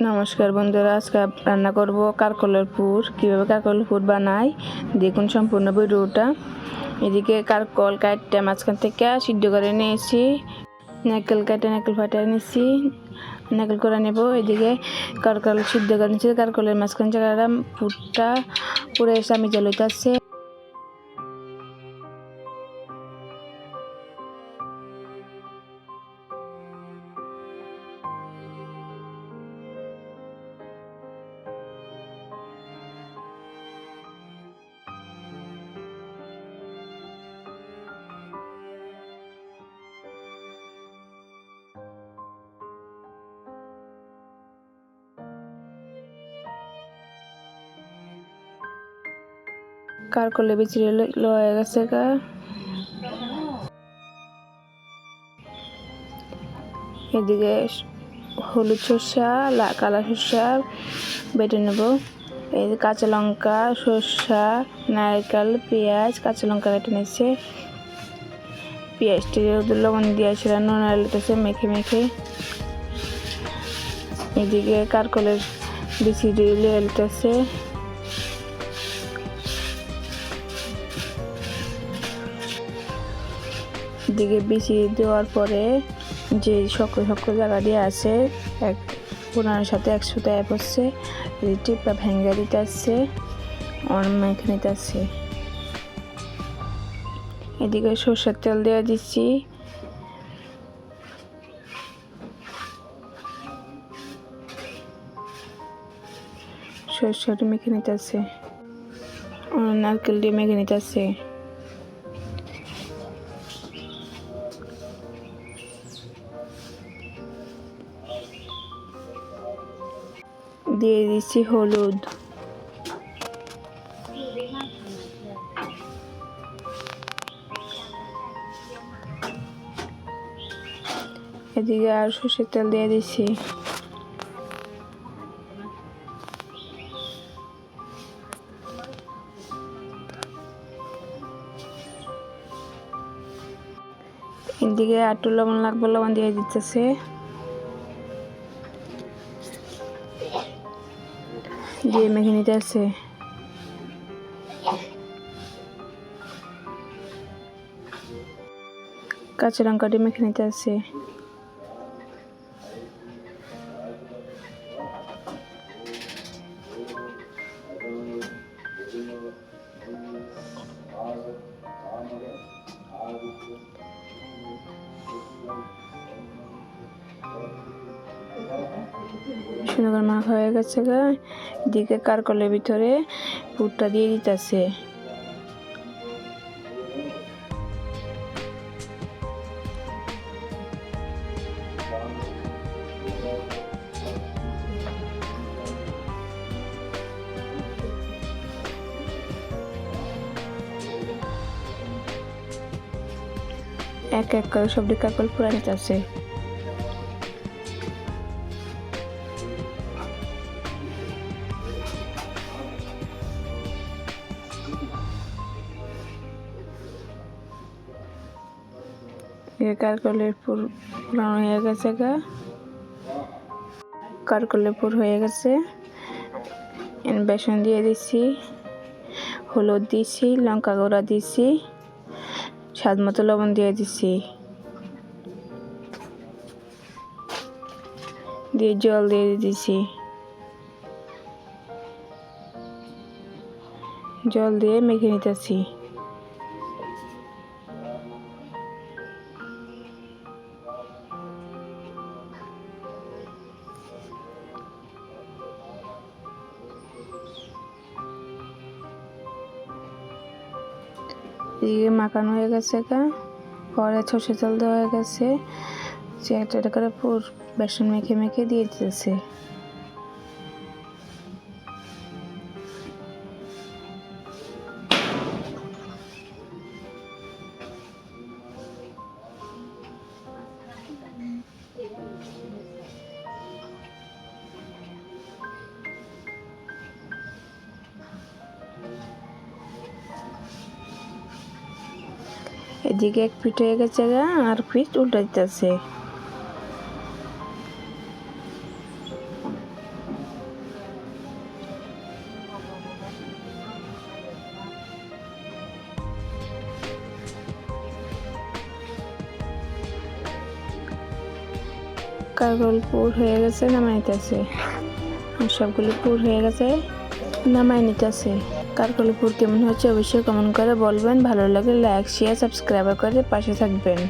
নমস্কার বন্ধুরা, আজকে রান্না করব কারকলের পুর। কীভাবে কারকলের পুর বানাই? দেখুন সম্পূর্ণ ভিডিওটা। এদিকে কারকল কাটতে মাঝখান থেকে সিদ্ধ করে নিয়েছি। নারকেল কাটে নারকেল ফাটিয়ে নিয়েছি। নারকেল করে নেব। এদিকে কারকল সিদ্ধ করে নিয়েছি। কারকলের মাঝখান জায়গাটা পুরটা পুরে আমি জ্বলিতে আসছে। কারকলে বিচিরে লয়ে গেছে গা এদিকে হলুদ সর্ষা কালা সর্ষা বেটে নেব। এই কাঁচা লঙ্কা, সর্ষা, নারকেল, পেঁয়াজ, কাঁচা লঙ্কা কেটে নিচ্ছে পেঁয়াজটি লবণ দিয়ে সেটা নুন আলুতেছে মেখে মেখে। এদিকে কারকলের বিচি দিয়ে এলতেছে দিকে বিচি দেওয়ার পরে যে সকল সকল জায়গা দিয়ে আছে, এক পুরানোর সাথে একসাথে অ্যাপ হচ্ছে টিপটা ভেঙে দিতে আসছে অনেক নিতে এদিকে সর্ষের তেল দিয়ে দিচ্ছি। সর্ষেটা মেখে নিতে আসছে। নারকেল দিয়ে মেখে নিতে আসছে। দিয়ে দিচ্ছি হলুদ। এদিকে আর সর্ষের তেল দিয়ে দিচ্ছি এদিকে আটু লবণ লাগবে, লবণ দিয়ে দিতেছে। দিয়ে মেখে আছে। কাঁচা লঙ্কাটি মেখে নিতে আছে। সুন্দর করে মাখা হয়ে গেছে গা। এদিকে কারকলের ভিতরে পুরটা দিয়ে দিতেছে। এক এক করে সব কাকল পুরা নিতেছে। কারকলের পুর পুরানো হয়ে গেছে গা। কারকলের পুর হয়ে গেছে। বেসন দিয়ে দিচ্ছি হলুদ দিচ্ছি লঙ্কা গুঁড়া দিচ্ছি স্বাদ মতো লবণ দিয়ে দিচ্ছি দিয়ে জল দিয়ে দিচ্ছি জল দিয়ে মেখে নিতেছি। এদিকে মাখানো হয়ে গেছে গা। পরে সর্ষে তেল দেওয়া হয়ে গেছে। চেয়ারটা করে পুর বেসন মেখে মেখে দিয়ে দিতেছে। এদিকে এক ফিট হয়ে গেছে আর ফিট উল্টা দিতেছে কাগল পুর হয়ে গেছে, নামাইতেছে। সবগুলো পুর হয়ে গেছে, নামাই নিতেছে। কারকল পুর কেমন হচ্ছে অবশ্যই কমেন্ট করে বলবেন। ভালো লাগলে লাইক শেয়ার সাবস্ক্রাইব করে পাশে থাকবেন।